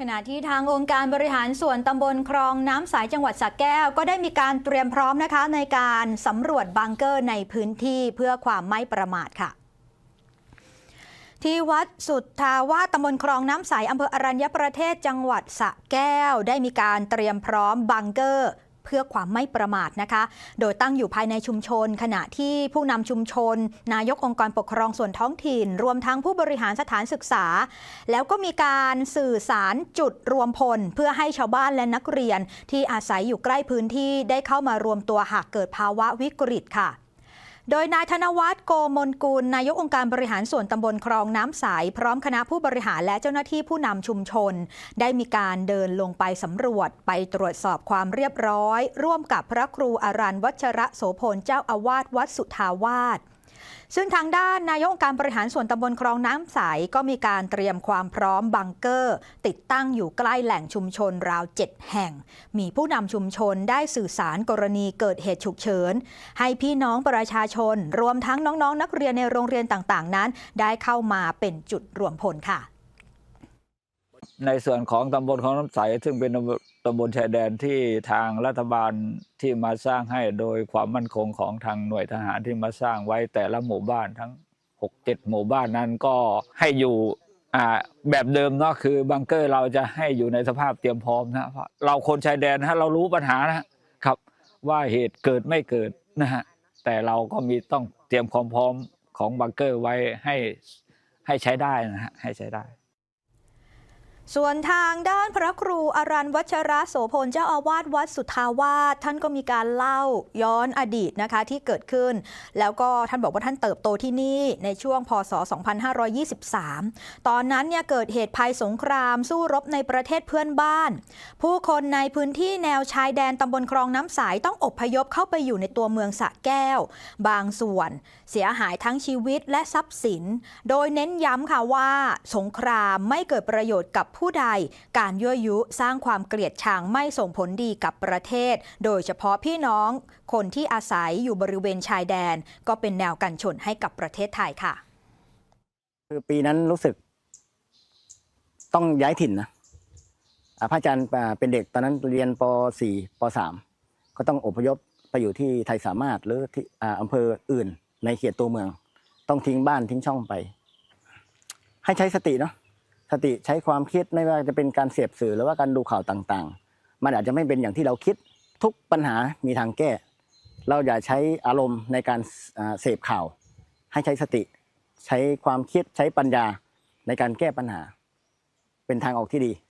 ขณะที่ทางองค์การบริหารส่วนตำบลคลองน้ำสายจังหวัดสระแก้ว ก็ได้มีการเตรียมพร้อมนะคะ ในการสำรวจบังเกอร์ในพื้นที่เพื่อความไม่ประมาทค่ะ ที่วัดสุทธาวาสตำบลคลองน้ำใสอำเภออรัญญประเทศจังหวัดสระแก้ว ได้มีการเตรียมพร้อมบังเกอร์ เพื่อความไม่ประมาทนะคะ โดยตั้งอยู่ภายในชุมชน ขณะที่ผู้นำชุมชน นายกองค์กรปกครองส่วนท้องถิ่น รวมทั้งผู้บริหารสถานศึกษา แล้วก็มีการสื่อสารจุดรวมพล เพื่อให้ชาวบ้านและนักเรียน ที่อาศัยอยู่ใกล้พื้นที่ได้เข้ามารวมตัวหากเกิดภาวะวิกฤตค่ะ โดยนายธนวัฒน์โกมลกุลนายกองค์การบริหารส่วนตำบลคลองน้ำใสพร้อมคณะผู้บริหารและเจ้าหน้าที่ผู้นำชุมชน ได้มีการเดินลงไปสำรวจไปตรวจสอบความเรียบร้อย ร่วมกับพระครูอารันวัชระโสพลเจ้าอาวาสวัดสุทาวาส ซึ่งทางด้านนายกองค์การบริหารส่วนตำบลคลองน้ำใส ก็มีการเตรียมความพร้อมบังเกอร์ ติดตั้งอยู่ใกล้แหล่งชุมชนราว 7 แห่ง มีผู้นำชุมชนได้สื่อสารกรณีเกิดเหตุฉุกเฉิน ให้พี่น้องประชาชน รวมทั้งน้องๆนนักเรียนในโรงเรียนต่างๆ นั้น ได้เข้ามาเป็นจุดรวมพลค่ะ ในส่วนของตำบลของน้ำใส ซึ่งเป็นตำบลชายแดนที่ทางรัฐบาลที่มาสร้างให้โดยความมั่นคงของทางหน่วยทหารที่มาสร้างไว้แต่ละหมู่บ้านทั้ง 6 7 หมู่บ้านนั้นก็ให้อยู่แบบเดิมเนาะคือบังเกอร์เราจะให้อยู่ในสภาพเตรียมพร้อมนะเพราะเราคนชายแดนนะฮะเรารู้ปัญหานะครับ ว่าเหตุเกิดไม่เกิดนะฮะแต่เราก็มีต้องเตรียมความพร้อมของบังเกอร์ไว้ให้ให้ใช้ได้นะฮะให้ใช้ได้ ส่วนทางด้านพระครูอารันวัชระโสพลเจ้าอาวาสวัดสุทาวาสท่านก็มีการเล่าย้อนอดีตนะคะที่เกิดขึ้น แล้วก็ท่านบอกว่าท่านเติบโตที่นี่ในช่วงพศ 2523 ตอนนั้นเนี่ยเกิดเหตุภัยสงครามสู้รบในประเทศเพื่อนบ้าน ผู้คนในพื้นที่แนวชายแดนตำบลคลองน้ำสายต้องอพยพเข้าไปอยู่ในตัวเมืองสะแก้ว บางส่วน เสียหายทั้งชีวิตและทรัพย์สิน โดยเน้นย้ำค่ะว่าสงครามไม่เกิดประโยชน์กับผู้ใด การยั่วยุสร้างความเกลียดชังไม่ส่งผลดีกับประเทศ โดยเฉพาะพี่น้อง คนที่อาศัยอยู่บริเวณชายแดน ก็เป็นแนวกันชนให้กับประเทศไทยค่ะ คือปีนั้นรู้สึก ต้องย้ายถิ่นนะอาพระอาจารย์เป็นเด็กตอนนั้นเรียนป .4 ป .3 ก็ต้องอพยพไปอยู่ที่ไทยสามารถหรือที่อ่าอำเภออื่น ในเขตตัวเมือง ต้องทิ้งบ้านทิ้งช่องไป ให้ใช้สติเนาะ สติใช้ความคิดไม่ว่าจะเป็นการเสพสื่อหรือว่าการดูข่าวต่างๆ มันอาจจะไม่เป็นอย่างที่เราคิดทุกปัญหามีทางแก้ เราอย่าใช้อารมณ์ในการเสพข่าว ให้ใช้สติ ใช้ความคิดใช้ปัญญาในการแก้ปัญหา เป็นทางออกที่ดี